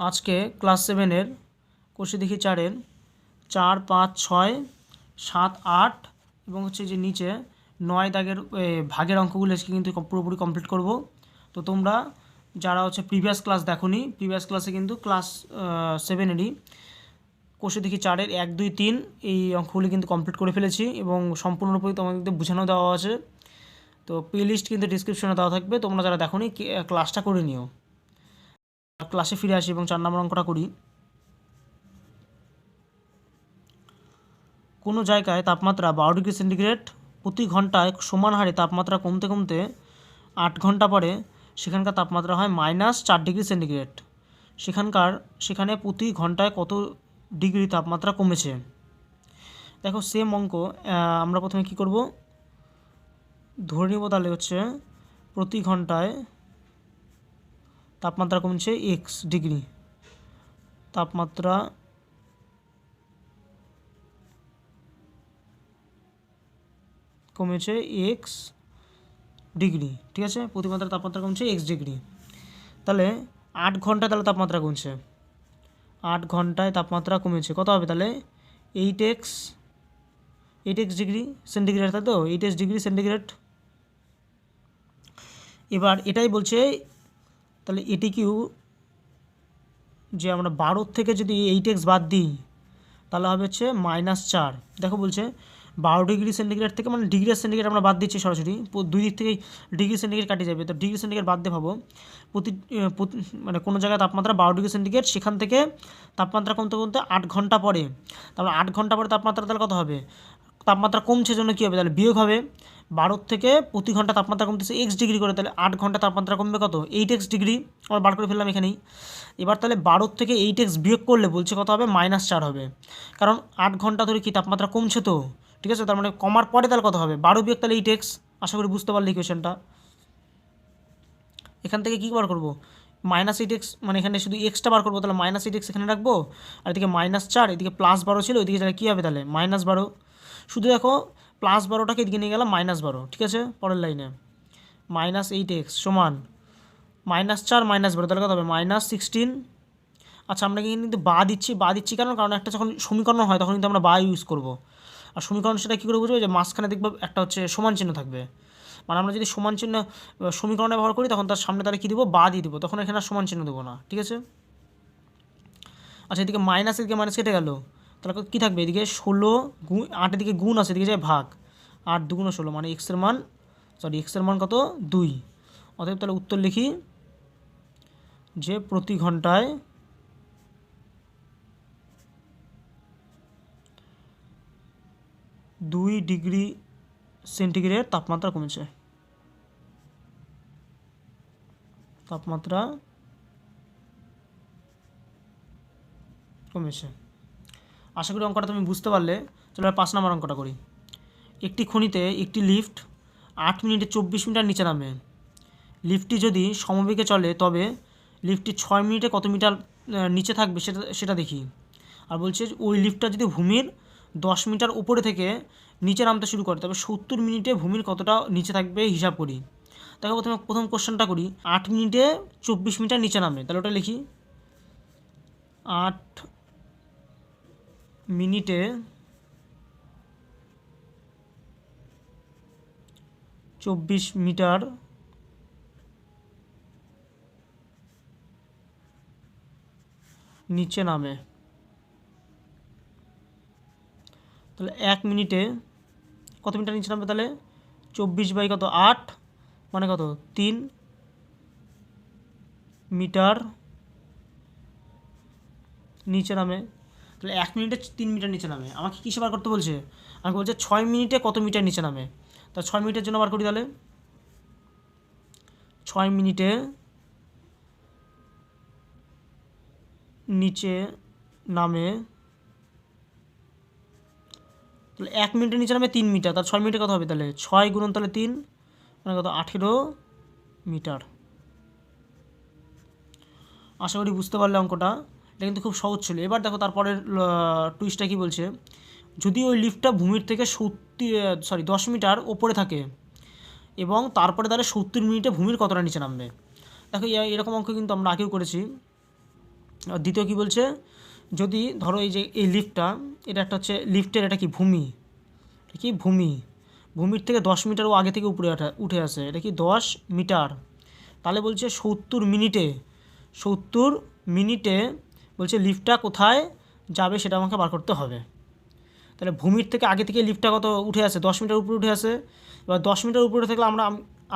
আজকে ক্লাস সেভেনের কোষে দেখি চারের। চার, পাঁচ, ছয়, সাত, আট এবং হচ্ছে যে নিচে নয় দাগের ভাগের অঙ্কগুলো আজকে কিন্তু পুরোপুরি কমপ্লিট করব। তো তোমরা যারা হচ্ছে প্রিভিয়াস ক্লাস দেখোনি প্রিভিয়াস ক্লাসে কিন্তু ক্লাস সেভেনেরই কোষে দেখি চারের এক, দুই, তিন এই অঙ্কগুলি কিন্তু কমপ্লিট করে ফেলেছি এবং সম্পূর্ণরূপে তোমাদের বুঝানো দেওয়া আছে। তো প্লে লিস্ট কিন্তু ডিসক্রিপশনে দেওয়া থাকবে। তোমরা যারা দেখোনি, কে- ক্লাসটা করে নিও। ক্লাসে ফিরে আসি এবং চার নম্বর অঙ্কটা করি। কোনো জায়গায় তাপমাত্রা বারো ডিগ্রি সেন্টিগ্রেড, প্রতি ঘন্টায় সমান হারে তাপমাত্রা কমতে কমতে আট ঘণ্টা পরে সেখানকার তাপমাত্রা হয় মাইনাস চার ডিগ্রি সেন্টিগ্রেড। সেখানকার, সেখানে প্রতি ঘন্টায় কত ডিগ্রি তাপমাত্রা কমেছে? দেখো সেম অঙ্ক আমরা প্রথমে কি করব? ধরে নিব তাহলে হচ্ছে প্রতি ঘন্টায় তাপমাত্রা কমছে এক্স ডিগ্রি। তাপমাত্রা কমেছে এক্স ডিগ্রি, ঠিক আছে? প্রতিমাত্রার তাপমাত্রা কমছে এক্স ডিগ্রি। তাহলে আট ঘন্টায় তাহলে তাপমাত্রা কমছে। আট ঘন্টায় তাপমাত্রা কমেছে। কত হবে তাহলে? Eight x eight x degree centigrade, তাই তো? Eight x degree centigrade. এবার এটাই বলছে তাহলে এটি কিউ যে আমরা বারোর থেকে যদি এইট এক্স বাদ দিই, তাহলে হবে হচ্ছে মাইনাস চার। দেখো বলছে, বারো ডিগ্রি সেন্টিগ্রেড থেকে মানে ডিগ্রি সেন্টিগ্রেড আমরা বাদ দিচ্ছি সরাসরি দুই দিক থেকেই ডিগ্রি সেন্টিগ্রেড কাটিয়ে যাবে। তো ডিগ্রি সেন্টিগ্রেড বাদ দিয়ে ভাবো, প্রতি মানে কোনো জায়গায় তাপমাত্রা বারো ডিগ্রি সেন্টিগ্রেড সেখান থেকে তাপমাত্রা কমতে কমতে আট ঘণ্টা পরে তারপরে আট ঘণ্টা পরে তাপমাত্রা তাহলে কত হবে? তাপমাত্রা কমছে জন্য কী হবে? তাহলে বিয়োগ হবে। বারোর থেকে প্রতি ঘণ্টা তাপমাত্রা কমতেছে এক্স ডিগ্রি করে, তাহলে আট ঘণ্টা তাপমাত্রা কমবে কত? এইট এক্স ডিগ্রি আমরা বার করে ফেললাম এখানেই। এবার তাহলে বারোর থেকে এইট এক্স বিয়োগ করলে বলছে কত হবে? মাইনাস চার হবে। কারণ আট ঘণ্টা ধরে কি তাপমাত্রা কমছে তো? ঠিক আছে? তার মানে কমার পরে তাহলে কত হবে? বারো বিয়োগ তাহলে এইট এক্স আশা করি বুঝতে পারলে ইকুয়েশনটা এখান থেকে কী বার করব? মাইনাস এইট এক্স মানে এখানে শুধু এক্সটা বার করব, তাহলে মাইনাস এইট এক্স এখানে রাখব। আর এদিকে মাইনাস চার, এদিকে প্লাস বারো ছিল, ওইদিকে তাহলে কী হবে তাহলে? মাইনাস বারো। শুধু দেখো প্লাস বারোটাকে এদিকে নিয়ে গেলাম মাইনাস বারো, ঠিক আছে? পরের লাইনে মাইনাস এইট এক্স সমান। মাইনাস চার মাইনাস বারো, তাহলে কত হবে? মাইনাস সিক্সটিন আচ্ছা আমরা কিন্তু বা দিচ্ছি বা দিচ্ছি কেন? কারণ একটা যখন সমীকরণ হয়, তখন কিন্তু আমরা বা ইউজ করব। আর সমীকরণ সেটা কী করে বুঝব? যে মাঝখানে দেখবে একটা হচ্ছে সমান চিহ্ন থাকবে। মানে আমরা যদি সমান চিহ্ন সমীকরণে ব্যবহার করি, তখন তার সামনে তাহলে কী দেবো? বা দিয়ে দেবো। তখন এখানে আর সমান চিহ্ন দেবো না, ঠিক আছে? আচ্ছা এদিকে মাইনাস এদিকে মাইনাস কেটে গেল। তাহলে কী থাকবে? এদিকে ষোলো গুণ আটের দিকে গুণ আছে, এদিকে যায় ভাগ। আট দুগুণ ষোলো মানে এক্সের মান সরি এক্সের মান কত? দুই। অতএব তাহলে উত্তর লিখি, যে প্রতি ঘন্টায় দুই ডিগ্রি সেন্টিগ্রেড তাপমাত্রা কমেছে। তাপমাত্রা কমেছে। আশা করি অঙ্কটা তুমি বুঝতে পারলে। চলো পাঁচ নম্বর অঙ্কটা করি। একটি খনিতে একটি লিফট আট মিনিটে চব্বিশ মিটার নিচে নামে। লিফটটি যদি সমবেগে চলে, তবে লিফটটি ছয় মিনিটে কত মিটার নিচে থাকবে সেটা সেটা দেখি। আর বলছে ওই লিফটটা যদি ভূমির দশ মিটার উপরে থেকে নিচে নামতে শুরু করে, তবে সত্তর মিনিটে ভূমির কতটা নিচে থাকবে হিসাব করি। তাকে প্রথমে, প্রথম কোশ্চেনটা করি। আট মিনিটে চব্বিশ মিটার নিচে নামে। তাহলে ওটা লিখি। আট মিনিটে চব্বিশ মিটার নিচে নামে। তাহলে এক মিনিটে কত মিটার নিচে নামবে তাহলে? চব্বিশ বাই কত? আট মানে কত? তিন মিটার নিচে নামে। তাহলে এক মিনিটে তিন মিটার নিচে নামে। আমাকে কিসে বার করতে বলছে? আমাকে বলছে, ছয় মিনিটে কত মিটার নিচে নামে? তা ছয় মিনিটের জন্য বার করি তাহলে। ছয় মিনিটে নিচে নামে। তাহলে এক মিনিটের নিচে নামে তিন মিটার। তার ছয় মিনিটে কত হবে তাহলে। ছয় গুণন তাহলে তিন মানে কত? আঠেরো মিটার। আশা করি বুঝতে পারলে অঙ্কটা। এটা কিন্তু খুব সহজ ছিল। এবার দেখো তারপরের টুইস্টটা কি বলছে? যদি ওই লিফটটা ভূমির থেকে সত্তর সরি দশ মিটার ওপরে থাকে এবং তারপরে তাহলে সত্তর মিনিটে ভূমির কতটা নিচে নামবে? দেখো এরকম অঙ্ক কিন্তু আমরা আগেও করেছি। দ্বিতীয় কী বলছে? যদি ধরো এই যে, এই লিফটটা এটা একটা হচ্ছে লিফটের এটা কি ভূমি? কি ভূমি? ভূমির থেকে দশ মিটারও আগে থেকে উপরে উঠে আসে। এটা কি দশ মিটার? তাহলে বলছে সত্তর মিনিটে সত্তর মিনিটে বলছে, লিফটটা কোথায় যাবে সেটা আমাকে বার করতে হবে। তাহলে ভূমির থেকে আগে থেকে লিফটটা কত উঠে আসে? দশ মিটার উপরে উঠে আসে। এবার দশ মিটার উপরে থাকলে আমরা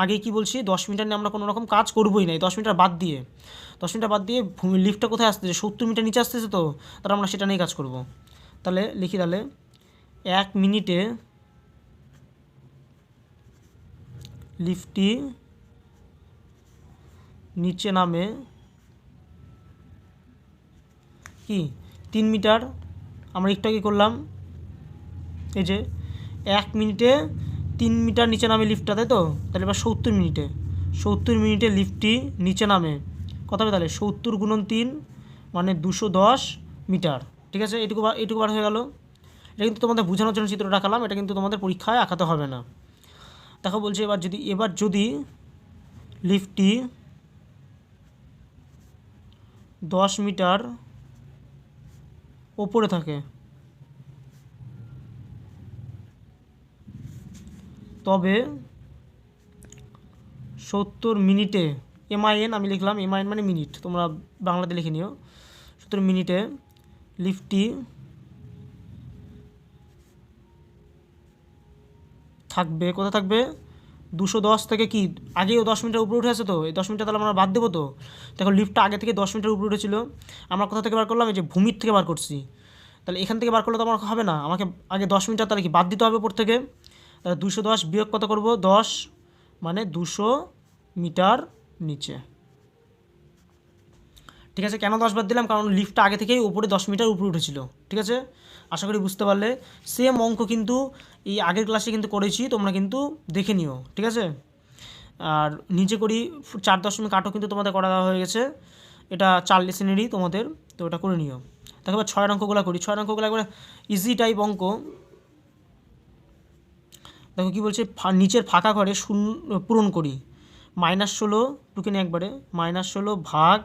আগে কি বলছি? দশ মিটার নিয়ে আমরা কোনো রকম কাজ করবোই না। এই দশ মিটার বাদ দিয়ে, দশ মিটার বাদ দিয়ে ভূমি লিফটটা কোথায় আসতেছে? সত্তর মিটার নিচে আসতেছে তো, তাহলে আমরা সেটা নিয়ে কাজ করব। তাহলে লিখি তাহলে, এক মিনিটে লিফটটি নিচে নামে কি? তিন মিটার। আমরা একটু আগে করলাম। এই যে, এক মিনিটে তিন মিটার নিচে নামে লিফটটা তাই তো? তাহলে এবার সত্তর মিনিটে। সত্তর মিনিটে লিফটটি নিচে নামে। কত হবে তাহলে? সত্তর গুণন তিন মানে দুশো দশ মিটার। ঠিক আছে? এটুকু এটুকু বার হয়ে গেল। এটা কিন্তু তোমাদের বোঝানোর জন্য চিত্রটা আঁকালাম এটা কিন্তু তোমাদের পরীক্ষায় আঁকাতে হবে না। দেখো, বলছে এবার যদি এবার যদি লিফটটি দশ মিটার ওপরে থাকে। তবে সত্তর মিনিটে এমআইএন আমি লিখলাম এমআইএন মানে মিনিট, তোমরা বাংলাতে লিখে নিও। সত্তর মিনিটে লিফটি থাকবে, কোথায় থাকবে? দুশো দশ থেকে কি? আগেও দশ মিটার উপরে উঠে আছে তো, এই দশ মিটার তাহলে আমরা বাদ দেবো তো? দেখো লিফটটা আগে থেকে দশ মিটার উপরে উঠেছিল। আমরা কোথা থেকে বার করলাম? এই যে ভূমির থেকে বার করছি। তাহলে এখান থেকে বার করলে তো আমার হবে না। আমাকে আগে দশ মিটার তাহলে কি বাদ দিতে হবে উপর থেকে? তাহলে দুশো দশ বিয়োগ কত করব? দশ মানে দুশো মিটার নিচে। ঠিক আছে, কেন দশ বাদ দিলাম? কারণ লিফটটা আগে থেকেই উপরে দশ মিটার উপরে উঠেছিল। ঠিক আছে? আশা করি বুঝতে পারলে। সেম অঙ্ক কিন্তু এই আগের ক্লাসে কিন্তু করেছি, তোমরা কিন্তু দেখে নিও, ঠিক আছে? আর নিচে করি, চার দশমিক আটও কিন্তু তোমাদের করা দেওয়া হয়ে গেছে। এটা চার লেসেনেরই তোমাদের, তো ওটা করে নিও। এবার ছয় অঙ্কগুলো করি। ছয় অঙ্কগুলো একবারে ইজি টাইপ অঙ্ক। দেখো কি বলছে নিচের ফাঁকা ঘরে শূন্য, পূরণ করি। মাইনাস ষোলো টুকে নিয়ে একবারে। মাইনাস ষোলো ভাগ,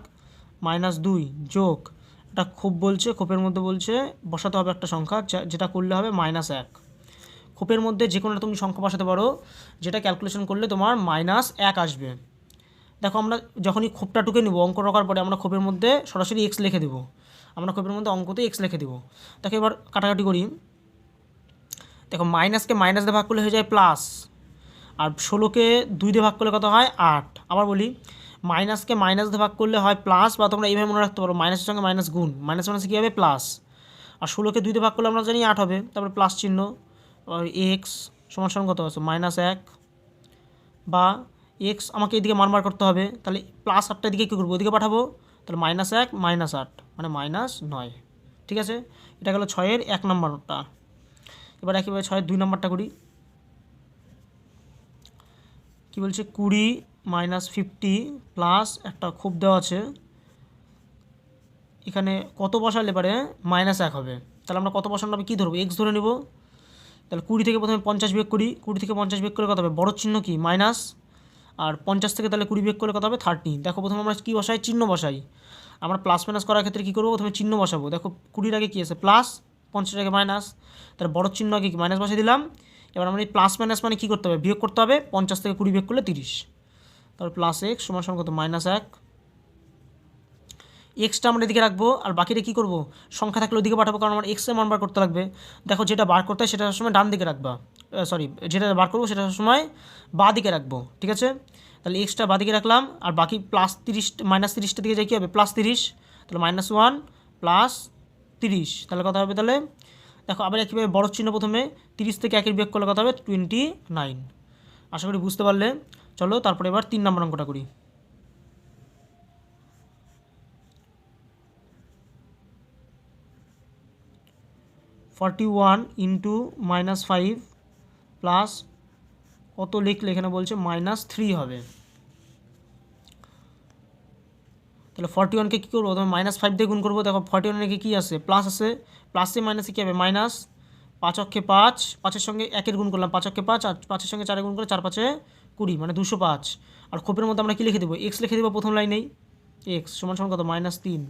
মাইনাস দুই, যোগ। এটা খোপ বলছে, খোপের মধ্যে বলছে, বসাতে হবে একটা সংখ্যা যেটা করলে হবে মাইনাস এক। খোপের মধ্যে যে কোনো তুমি সংখ্যা বসাতে পারো, যেটা ক্যালকুলেশন করলে তোমার মাইনাস এক আসবে। দেখো আমরা যখনই খোপটা টুকে নিব, অঙ্ক রাখার পরে আমরা খোপের মধ্যে সরাসরি এক্স লিখে দেবো। আমরা খোপের মধ্যে অঙ্কতে এক্স লিখে দেবো। দেখো এবার কাটাকাটি করি। দেখো মাইনাসকে মাইনাস দিয়ে ভাগ করলে হয়ে যায় প্লাস আর ষোলোকে দুই দিয়ে ভাগ করলে কত হয়? আট। আবার বলি মাইনাসকে মাইনাস দিয়ে ভাগ করলে হয় প্লাস বা তোমরা এইভাবে মনে রাখতে পারো মাইনাসের সঙ্গে মাইনাস গুণ। মাইনাস মাইনাস কী হবে? প্লাস আর ষোলোকে দুই দিয়ে ভাগ করলে আমরা জানি আট হবে, তারপরে প্লাস চিহ্ন। এক্স সমান সমান কত আছে? মাইনাস এক। বা এক্স আমাকে এদিকে মারমার করতে হবে, তাহলে প্লাস আটটা দিকে কী করব? ওদিকে পাঠাবো? তাহলে মাইনাস এক মাইনাস আট মানে মাইনাস নয়। ঠিক আছে? এটা গেলো ছয়ের এক নম্বরটা এবার একেবারে ছয়ের দুই নম্বরটা করি। কি বলছে? কুড়ি মাইনাস ফিফটি প্লাস একটা খুব দেওয়া আছে। এখানে কত বসালে পারে? মাইনাস এক হবে। তাহলে আমরা কত বসানো হবে? কী ধরবো? এক্স ধরে নেব। তাহলে কুড়ি থেকে প্রথমে পঞ্চাশ বিয়োগ করি কুড়ি থেকে পঞ্চাশ বিয়োগ করে কত হবে? বড় চিহ্ন কি? মাইনাস। আর পঞ্চাশ থেকে তাহলে কুড়ি বিয়োগ করলে কত হবে? থার্টি দেখো প্রথমে আমরা কী বসাই? চিহ্ন বসাই। আমরা প্লাস মাইনাস করার ক্ষেত্রে কী করব? প্রথমে চিহ্ন বসাবো। দেখো কুড়ির আগে কী আছে? প্লাস পঞ্চাশ আগে মাইনাস তাহলে বড় চিহ্ন আগে কি? মাইনাস বসিয়ে দিলাম। এবার আমরা এই প্লাস মাইনাস মানে কী করতে হবে? বিয়োগ করতে হবে। পঞ্চাশ থেকে কুড়ি বিয়োগ করলে তিরিশ। তারপর প্লাস এক্স সমান সমান কত? মাইনাস এক। এক্সটা আমরা এদিকে রাখব, আর বাকিটা কী করব? সংখ্যা থাকলে ওদিকে পাঠাবো, কারণ আমার এক্সের মান বার করতে লাগবে। দেখো, যেটা বার করতে হয়, সেটা সময় ডান দিকে রাখবা। সরি যেটা বার করব, সেটা সময় বা দিকে রাখব, ঠিক আছে? তাহলে এক্সটা বা দিকে রাখলাম, আর বাকি প্লাস তিরিশ মাইনাস তিরিশটা দিকে যাই, কী হবে? প্লাস তিরিশ, তাহলে মাইনাস ওয়ান প্লাস তিরিশ, তাহলে কথা হবে তাহলে? দেখো, আবার একইভাবে বড় চিহ্ন প্রথমে, তিরিশ থেকে একের বিয়োগ করলে কথা হবে? টোয়েন্টি নাইন আশা করি বুঝতে পারলে। চলো, তারপরে এবার তিন নম্বর অঙ্কটা করি। Forty one into minus five plus কত লিখলে এখানে বলছে মাইনাস থ্রি হবে। তাহলে ফর্টি ওয়ানকে কী করব? তবে মাইনাস ফাইভ দিয়ে গুণ করব। দেখো ফর্টি ওয়ানকে কী আছে? প্লাস আছে। প্লাসে মাইনাসে কী হবে? মাইনাস পাঁচ অক্ষে পাঁচ। পাঁচের সঙ্গে একের গুণ করলাম পাঁচ অক্ষে পাঁচ, আর পাঁচের সঙ্গে চারে গুণ করে চার পাঁচে কুড়ি মানে দুশো পাঁচ। আর খোপের মধ্যে আমরা কী লিখে দেবো? এক্স লিখে দেবো প্রথম লাইনেই। এক্স সমান সমান কত? মাইনাস তিন।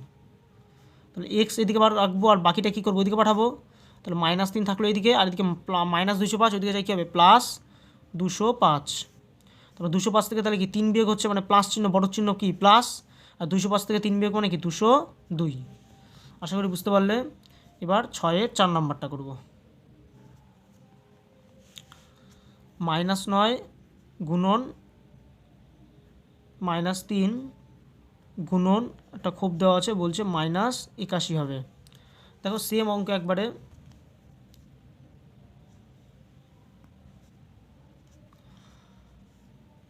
তাহলে এক্স এদিকে আবার রাখব, আর বাকিটা কী করব? ওইদিকে পাঠাবো। তাহলে মাইনাস তিন থাকল এদিকে আর এদিকে মাইনাস দুশো পাঁচ, ওইদিকে যাই কী হবে? প্লাস দুশো পাঁচ। তারপর দুশো পাঁচ থেকে তাহলে কি তিন বিয়োগ হচ্ছে মানে প্লাস চিহ্ন, বড় চিহ্ন কি? প্লাস আর দুশো পাঁচ থেকে তিন বিয়োগ মানে কি? দুশো দুই। আশা করি বুঝতে পারলে। এবার ছয়ের চার নাম্বারটা করব। মাইনাস নয় গুণন মাইনাস তিন গুণন, একটা খুব দেওয়া আছে, বলছে মাইনাস একাশি হবে। দেখো সেম অঙ্ক একবারে।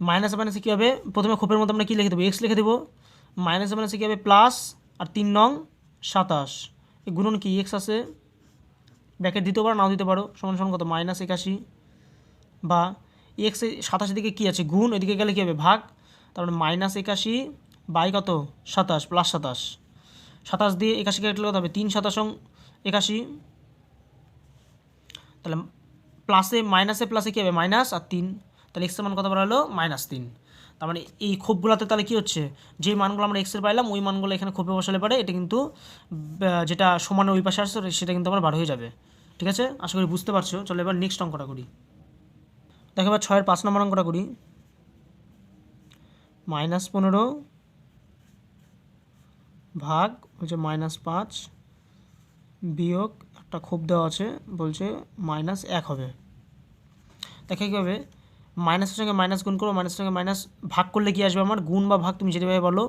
মাইনাসে মাইনাসে কী হবে প্রথমে খোপের মধ্যে আমরা কী লিখে দেবো? এক্স লিখে দেবো। মাইনাসে মাইনাসে কী হবে প্লাস আর তিন নং সাতাশ। গুণন কি? এক্স আছে। ব্যাকেট দিতে পারো, নাও দিতে পারো। সমান সমান কত? মাইনাস একাশি। বা এক্স সাতাশের দিকে কী আছে? গুণ, ওইদিকে গেলে কী হবে? ভাগ। তারপরে মাইনাস একাশি বাই কত? সাতাশ প্লাস সাতাশ। সাতাশ দিয়ে একাশি কাটলে কত হবে? তিন সাতাশং একাশি। তাহলে প্লাসে মাইনাসে প্লাসে কী হবে? মাইনাস আর তিন। তাহলে এক্সের মান কত বাড়ালো মাইনাস তিন। তার মানে এই খোপগুলোতে তাহলে কী হচ্ছে? যে মানগুলো আমরা এক্সের পাইলাম, ওই মানগুলো এখানে খোপে বসালে পারে, এটা কিন্তু যেটা সমানের ওই পাশে আসছে, সেটা কিন্তু আমার বার হয়ে যাবে। ঠিক আছে? আশা করি বুঝতে পারছ। চলো এবার নেক্সট অঙ্কটা করি। দেখো এবার ছয়ের পাঁচ নম্বর অঙ্কটা করি। মাইনাস পনেরো ভাগ হচ্ছে মাইনাস পাঁচ বিয়োগ, একটা খুব দেওয়া আছে, বলছে মাইনাস এক হবে। দেখে কী হবে মাইনাসের সঙ্গে মাইনাস গুণ করো, মাইনাসের সঙ্গে মাইনাস ভাগ করলে কি আসবে আমার? গুণ বা ভাগ তুমি যেভাবে বলো,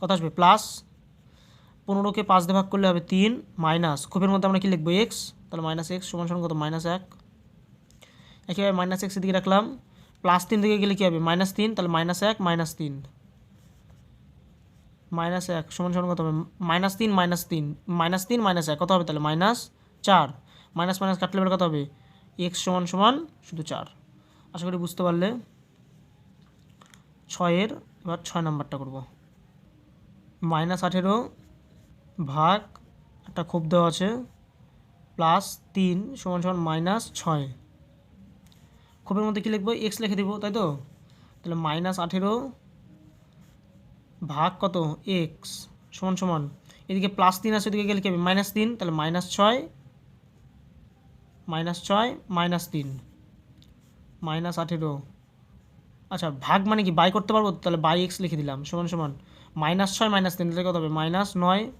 কত আসবে? প্লাস পনেরোকে পাঁচ দিয়ে ভাগ করলে হবে তিন মাইনাস খুবের মধ্যে আমরা কী লিখব? এক্স তাহলে মাইনাস এক্স সমান সমান কত? মাইনাস এক। একইভাবে মাইনাস এক্সের দিকে রাখলাম। প্লাস তিন দিকে গেলে কী হবে? মাইনাস তিন, তাহলে মাইনাস এক মাইনাস তিন। মাইনাস এক সমান সমান কত হবে? মাইনাস তিন মাইনাস তিন। মাইনাস তিন মাইনাস এক, কত হবে তাহলে? মাইনাস চার। মাইনাস মাইনাস কাটলে কত হবে? এক্স সমান সমান শুধু চার। আশা করি বুঝতে পারলে। ছয়ের, এবার ছয় নাম্বারটা করব। মাইনাস আঠেরো ভাগ একটা দেওয়া আছে, প্লাস তিন সমান সমান মাইনাস ছয়। খুবের মধ্যে কী লিখব? এক্স লিখে দেবো, তাই তো? তাহলে মাইনাস আঠেরো ভাগ কত? এক্স সমান সমান। এদিকে প্লাস তিন আছে, এদিকে গেলে কী হবে? মাইনাস তিন, তাহলে মাইনাস ছয় মাইনাস ছয়, মাইনাস তিন। মাইনাস আঠেরো। আচ্ছা ভাগ মানে কি? বাই করতে পারব? তাহলে বাই এক্স লিখে দিলাম। সমান সমান। মাইনাস ছয়, মাইনাস তিন, তাহলে কত হবে? মাইনাস নয়।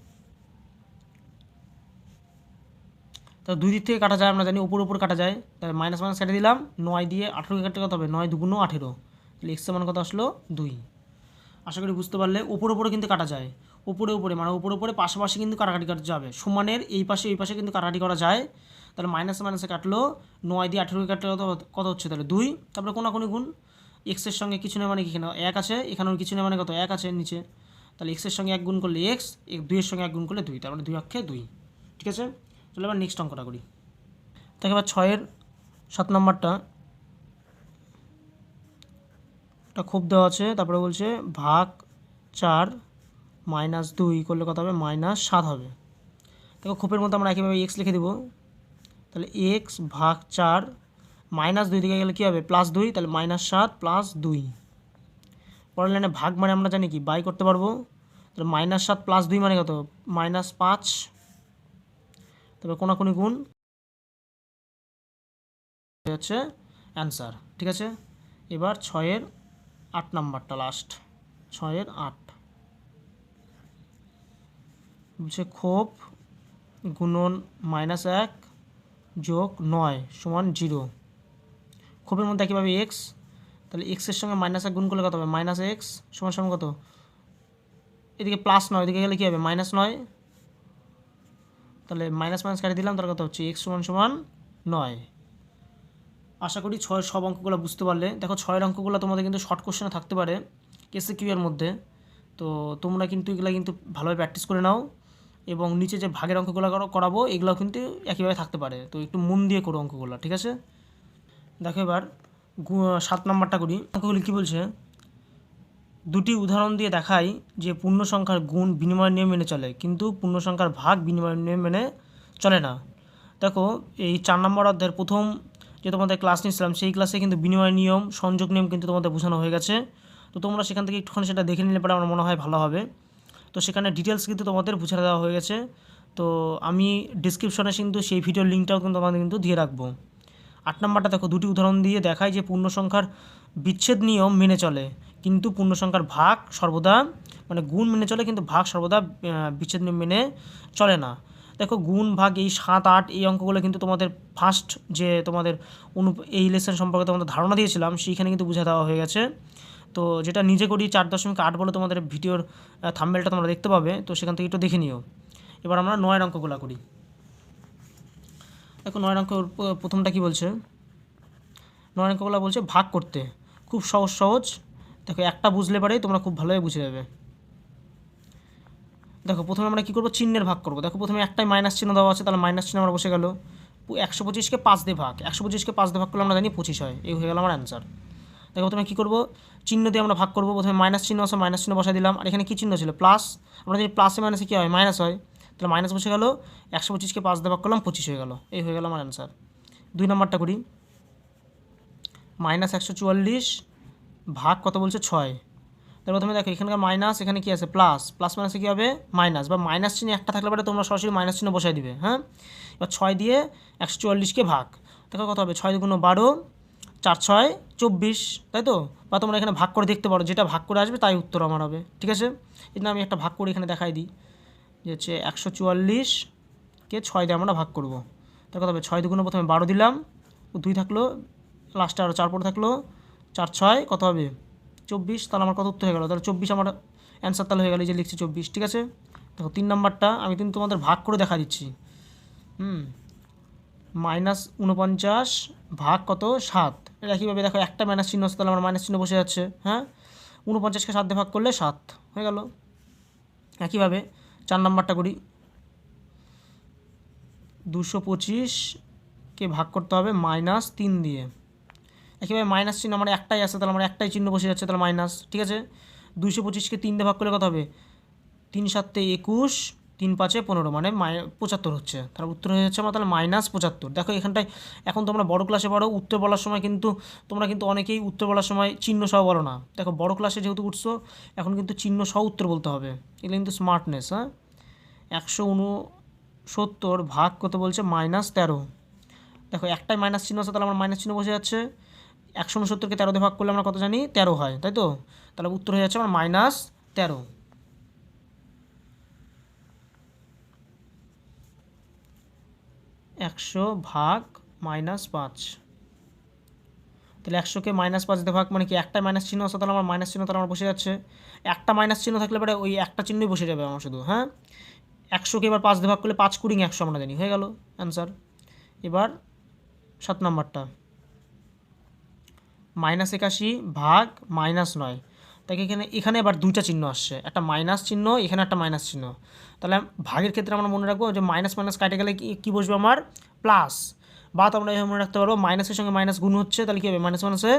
তো দুই দিক থেকে কাটা যায়, আমরা জানি উপর উপর কাটা যায়। তাহলে মাইনাস মাইনাস কেটে দিলাম। নয় দিয়ে আঠেরোকে কাটতে কত হবে? নয় দুগুণ আঠেরো। তাহলে এক্সের মান কত আসলো? দুই। আশা করি বুঝতে পারলে, উপর, উপরে কিন্তু কাটা যায়। উপরে উপরে মানে উপরে উপরে পাশাপাশি কিন্তু কাটাকাটি করা যাবে। সমানের এই পাশে এই পাশে কিন্তু কাটাকাটি করা যায়। তাহলে মাইনাসে মাইনাসে কাটলো, নয় দিয়ে আঠেরোকে কাটলে কত কত হচ্ছে তাহলে? দুই। তারপরে কোনাকুনি গুণ। এক্সের সঙ্গে কিছু নেই মানে কি এখানে? এক আছে, এখানেও কিছু নেই মানে কত? এক আছে নিচে। তাহলে এক্সের সঙ্গে এক গুণ করলে এক্স দুইয়ের সঙ্গে এক গুণ করলে দুই। তার মানে দুই অক্ষে দুই। ঠিক আছে? চলো এবার নেক্সট অঙ্কটা করি। দেখো এবার ছয়ের সাত নম্বরটা। একটা খুব দেওয়া আছে। তারপরে বলছে ভাগ চার মাইনাস দুই করলে কত হবে? মাইনাস সাত হবে। দেখো খোপের মধ্যে আমরা একইভাবে এক্স লিখে দেবো। তাহলে এক্স ভাগ চার মাইনাস দুই দিকে গেলে কী হবে? প্লাস দুই, তাহলে মাইনাস সাত প্লাস দুই। পরের লাইনে ভাগ মানে আমরা জানি কি? বাই করতে পারব। তাহলে মাইনাস সাত প্লাস দুই মানে কত? মাইনাস পাঁচ। তবে কোনাকুনি গুণ হচ্ছে অ্যান্সার ঠিক আছে? এবার ছয়ের আট নাম্বারটা লাস্ট ছয়ের আট। বলছে ক্ষোভ গুণন মাইনাস এক যোগ নয় সমান জিরো। ক্ষোভের মধ্যে কীভাবে এক্স তাহলে এক্সের সঙ্গে মাইনাস এক গুণ করলে কত হবে? মাইনাস এক্স সমান সমান কত? এদিকে প্লাস নয় এদিকে গেলে কী হবে? মাইনাস নয়। তাহলে মাইনাস মাইনাস কাটিয়ে দিলাম তার কথা হচ্ছে? এক্স সমান সমান নয়। আশা করি ছয়, সব অঙ্কগুলো বুঝতে পারলে। দেখো, ছয়ের অঙ্কগুলো তোমাদের কিন্তু শর্ট কোশ্চেনে থাকতে পারে কেসে কিউ এর মধ্যে। তো তোমরা কিন্তু এগুলো কিন্তু ভালোভাবে প্র্যাকটিস করে নাও। এবং নিচে যে ভাগের অঙ্কগুলো করো- করাবো এগুলো কিন্তু একইভাবে থাকতে পারে। তো একটু মন দিয়ে করো অঙ্কগুলো, ঠিক আছে? দেখো এবার সাত নম্বরটা করি। অঙ্কগুলি কী বলছে? দুটি উদাহরণ দিয়ে দেখাই যে পূর্ণ সংখ্যার গুণ বিনিময় নিয়ম মেনে চলে, কিন্তু পূর্ণ সংখ্যার ভাগ বিনিময় নিয়ম মেনে চলে না। দেখো, এই চার নম্বর অধ্যায়ের প্রথম যে তোমাদের ক্লাস নিয়েছিলাম, সেই ক্লাসে কিন্তু বিনিময় নিয়ম, সংযোগ নিয়ম কিন্তু তোমাদের বোঝানো হয়ে গেছে। তো তোমরা সেখান থেকে একটুখানি সেটা দেখে নিলে পরে আমার মনে হয় ভালো হবে। তো সেখানে ডিটেলস কিন্তু তোমাদের বুঝে দেওয়া হয়ে গেছে। তো আমি ডিসক্রিপশনে কিন্তু সেই ভিডিওর লিঙ্কটাও কিন্তু আমাদের কিন্তু দিয়ে রাখব। আট নম্বরটা দেখো, দুটি উদাহরণ দিয়ে দেখায় যে পূর্ণ সংখ্যার বিচ্ছেদ নিয়ম মেনে চলে। কিন্তু পূর্ণ সংখ্যার ভাগ সর্বদা মানে গুণ মেনে চলে, কিন্তু ভাগ সর্বদা বিচ্ছেদ নিয়ম মেনে চলে না। দেখো, গুণ, ভাগ, এই সাত, আট, এই অঙ্কগুলো কিন্তু তোমাদের ফার্স্ট যে তোমাদের অনু এই লেসন সম্পর্কে তোমাদের ধারণা দিয়েছিলাম, সেইখানে কিন্তু বুঝে দেওয়া হয়ে গেছে। তো যেটা নিজে করি চার দশমিক আট বলে তোমাদের ভিডিওর থাম্বেলটা তোমরা দেখতে পাবে, তো সেখান থেকে একটু দেখে নিও। এবার আমরা নয় অঙ্কগুলো করি। দেখো নয় অঙ্ক প্রথমটা কি বলছে? নয় অঙ্কগুলো বলছে ভাগ করতে। খুব সহজ সহজ। দেখো, একটা বুঝলে পারেই তোমরা খুব ভালোভাবে বুঝে যাবে। দেখো, প্রথমে আমরা কী করব? চিহ্নের ভাগ করব। দেখো, প্রথমে একটাই মাইনাস চিহ্ন দেওয়া আছে, তাহলে মাইনাস চিহ্ন আমরা বসে গেল। একশো পঁচিশকে পাঁচ দিয়ে ভাগ। একশো পঁচিশকে পাঁচ দিয়ে ভাগ করলে আমরা জানি পঁচিশ হয়। এই হয়ে গেল আমার অ্যান্সার দেখো প্রথমে কী করব? চিহ্ন দিয়ে আমরা ভাগ করব। প্রথমে মাইনাস চিহ্ন আছে মাইনাস চিহ্ন বসাই দিলাম। আর এখানে কী চিহ্ন ছিল? প্লাস আমরা জানি প্লাসে মাইনাসে কী হয়? মাইনাস হয়। তাহলে মাইনাস বসে গেল। একশো পঁচিশকে পাঁচ দিয়ে করলাম, পঁচিশ হয়ে গেল। এই হয়ে গেল আমার অ্যান্সার দুই নম্বরটা করি। মাইনাস একশো চুয়াল্লিশ ভাগ কত বলছে? ছয়। তার প্রথমে দেখো, এখানকার মাইনাস এখানে কি আছে? প্লাস প্লাস মাইনাসে কী হবে? মাইনাস বা মাইনাস চিহ্ন একটা থাকলে পরে তোমরা সরাসরি মাইনাস চিহ্ন বসাই দিবে হ্যাঁ? এবার ছয় দিয়ে একশো চুয়াল্লিশকে ভাগ। দেখো কত হবে? ছয় দুগুণ বারো। চার ছয়, চব্বিশ, তাই তো? বা তোমরা এখানে ভাগ করে দেখতে পারো, যেটা ভাগ করে আসবে তাই উত্তর আমার হবে, ঠিক আছে? এটা আমি একটা ভাগ করে এখানে দেখাই দিই, যে হচ্ছে একশো চুয়াল্লিশকে ছয় দিয়ে আমরা ভাগ করব। তার কথা হবে, ছয় দুগুণ প্রথমে বারো দিলাম, দুই থাকল, লাস্টে আরও চার পরে থাকল, চার ছয়, কত হবে? চব্বিশ, তাহলে আমার কত উত্তর হয়ে গেলো? তাহলে চব্বিশ আমার অ্যান্সার তাহলে হয়ে গেলো যে লিখছি চব্বিশ, ঠিক আছে? দেখো, তিন নাম্বারটা, আমি কিন্তু তোমাদের ভাগ করে দেখা দিচ্ছি। হুম, মাইনাস উনপঞ্চাশ ভাগ কত? সাত। এটা কীভাবে? দেখো, একটা মাইনাস চিহ্ন আছে তাহলে আমার মাইনাস চিহ্ন বসে যাচ্ছে হ্যাঁ? উনপঞ্চাশকে সাত দিয়ে ভাগ করলে সাত, হয়ে গেল। একইভাবে চার নাম্বারটা করি। দুশো পঁচিশকে ভাগ করতে হবে মাইনাস তিন দিয়ে। একইভাবে মাইনাস চিহ্ন আমার একটাই আছে, তাহলে আমার একটাই চিহ্ন বসে যাচ্ছে, তাহলে মাইনাস, ঠিক আছে? দুশো পঁচিশকে তিন দিয়ে ভাগ করলে কত হবে? তিন সাতে একুশ তিন পাঁচে পনেরো মানে মাই, পঁচাত্তর হচ্ছে। তাহলে উত্তর হয়ে যাচ্ছে আমার তাহলে মাইনাস পঁচাত্তর। দেখো এখানটায়, এখন তোমরা বড় ক্লাসে পড়ো, উত্তর বলার সময় কিন্তু তোমরা কিন্তু অনেকেই উত্তর বলার সময় চিহ্ন সহ বলো না। দেখো বড় ক্লাসে যেহেতু উঠছো, এখন কিন্তু চিহ্ন সহ উত্তর বলতে হবে। এগুলো কিন্তু স্মার্টনেস হ্যাঁ? একশো উনসত্তর ভাগ কত বলছে? মাইনাস তেরো। দেখো একটাই মাইনাস চিহ্ন আছে, তাহলে আমার মাইনাস চিহ্ন বসে যাচ্ছে। একশো উনসত্তরকে তেরো দিয়ে ভাগ করলে আমরা কত জানি? তেরো হয়, তাই তো? তাহলে উত্তর হয়ে যাচ্ছে আমার মাইনাস তেরো। একশো ভাগ মাইনাস পাঁচ। তাহলে একশোকে মাইনাস পাঁচ দিয়ে ভাগ মানে কি? একটা মাইনাস চিহ্ন আছে, তাহলে আমার মাইনাস চিহ্ন তাহলে আমার বসে যাচ্ছে। একটা মাইনাস চিহ্ন থাকলে পরে ওই একটা চিহ্নই বসে যাবে আমার শুধু হ্যাঁ? একশোকে এবার পাঁচ দিয়ে ভাগ করলে পাঁচ কুড়ি একশো আমরা জানি, হয়ে গেল অ্যান্সার এবার সাত নাম্বারটা। মাইনাস একাশি ভাগ মাইনাস নয়। তাই এখানে এখানে এবার দুইটা চিহ্ন আসছে। একটা মাইনাস চিহ্ন, এখানে একটা মাইনাস চিহ্ন। তাহলে ভাগের ক্ষেত্রে আমরা মনে রাখব যে মাইনাস মাইনাস কাটে গেলে কি বসবে আমার? প্লাস। বা তোমরা এভাবে মনে রাখতে পারব, মাইনাসের সঙ্গে মাইনাস গুণ হচ্ছে, তাহলে কী হবে? মাইনাস, মাইনাসে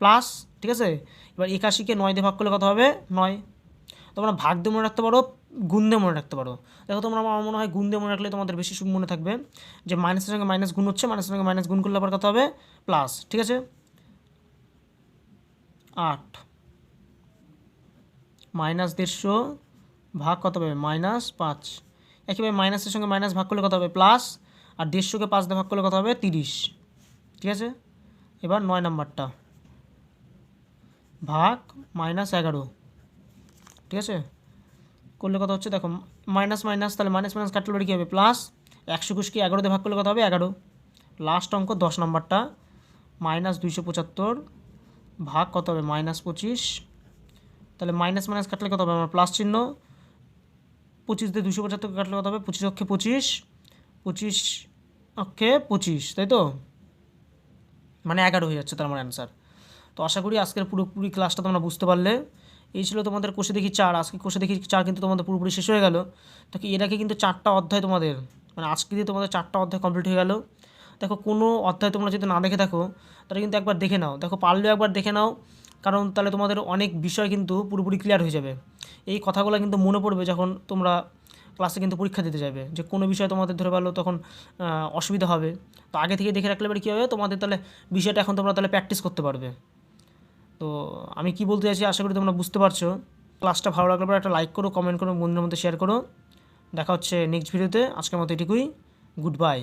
প্লাস, ঠিক আছে? এবার একাশিকে নয় দিয়ে ভাগ করলে কত হবে? নয়। তোমরা ভাগ দিয়ে মনে রাখতে পারো, গুণ দিয়ে মনে রাখতে পারো। দেখো তোমরা, আমার মনে হয় গুণ দিয়ে মনে রাখলে তোমাদের বেশি মনে থাকবে যে মাইনাসের সঙ্গে মাইনাস গুণ হচ্ছে, মাইনাসের সঙ্গে মাইনাস গুণ করলে আবার কত হবে? প্লাস, ঠিক আছে? আট। মাইনাস দেড়শো ভাগ কত হবে? মাইনাস পাঁচ। একইভাবে মাইনাসের সঙ্গে মাইনাস ভাগ করলে কত হবে? প্লাস, আর দেড়শোকে পাঁচ দিয়ে ভাগ করলে কত হবে? তিরিশ। ঠিক আছে? এবার নয় নাম্বারটা। ভাগ মাইনাস এগারো। ঠিক আছে? করলে কত হচ্ছে? দেখো, মাইনাস মাইনাস, তাহলে মাইনাস মাইনাস কাটলে কী হবে? প্লাস একশো একুশকে এগারো দিয়ে ভাগ করলে কত হবে? এগারো। লাস্ট অঙ্ক, দশ নাম্বারটা। মাইনাস দুইশো পঁচাত্তর ভাগ কত হবে? মাইনাস পঁচিশ। তাহলে মাইনাস মাইনাস কাটলে কত হবে? আমার প্লাস চিহ্ন পঁচিশ দিয়ে দুশো পঁচাত্তর কাটলে কত হবে? পঁচিশ অক্ষে পঁচিশ পঁচিশ অক্ষে পঁচিশ, তাই তো? মানে এগারো হয়ে যাচ্ছে তার আমার অ্যান্সার তো আশা করি আজকের পুরোপুরি ক্লাসটা তোমরা বুঝতে পারলে। এই ছিল তোমাদের কোষে দেখি চার। আজকে কোষে দেখি চার কিন্তু তোমাদের পুরোপুরি শেষ হয়ে গেল। তো এর আগে কিন্তু চারটা অধ্যায় তোমাদের মানে আজকে দিয়ে তোমাদের চারটা অধ্যায় কমপ্লিট হয়ে গেল। দেখো কোনো অধ্যায় তোমরা যদি না দেখে থাকো, তাহলে কিন্তু একবার দেখে নাও। দেখো পারলেও একবার দেখে নাও। কারণ তাহলে তোমাদের অনেক বিষয় কিন্তু পুরোপুরি ক্লিয়ার হয়ে যাবে। এই কথাগুলো কিন্তু মনে পড়বে যখন তোমরা ক্লাসে কিন্তু পরীক্ষা দিতে যাবে যে কোনো বিষয় তোমাদের ধরে পেল তখন অসুবিধা হবে। তো আগে থেকে দেখে রাখলে এবার কী হবে? তোমাদের তাহলে বিষয়টা এখন তোমরা তাহলে প্র্যাকটিস করতে পারবে। তো আমি কি বলতে চাইছি আশা করি তোমরা বুঝতে পারছ। ক্লাসটা ভালো লাগলে পরে একটা লাইক করো কমেন্ট করো, বন্ধুদের মধ্যে শেয়ার করো। দেখা হচ্ছে নেক্সট ভিডিওতে আজকের মতো এটুকুই। Good bye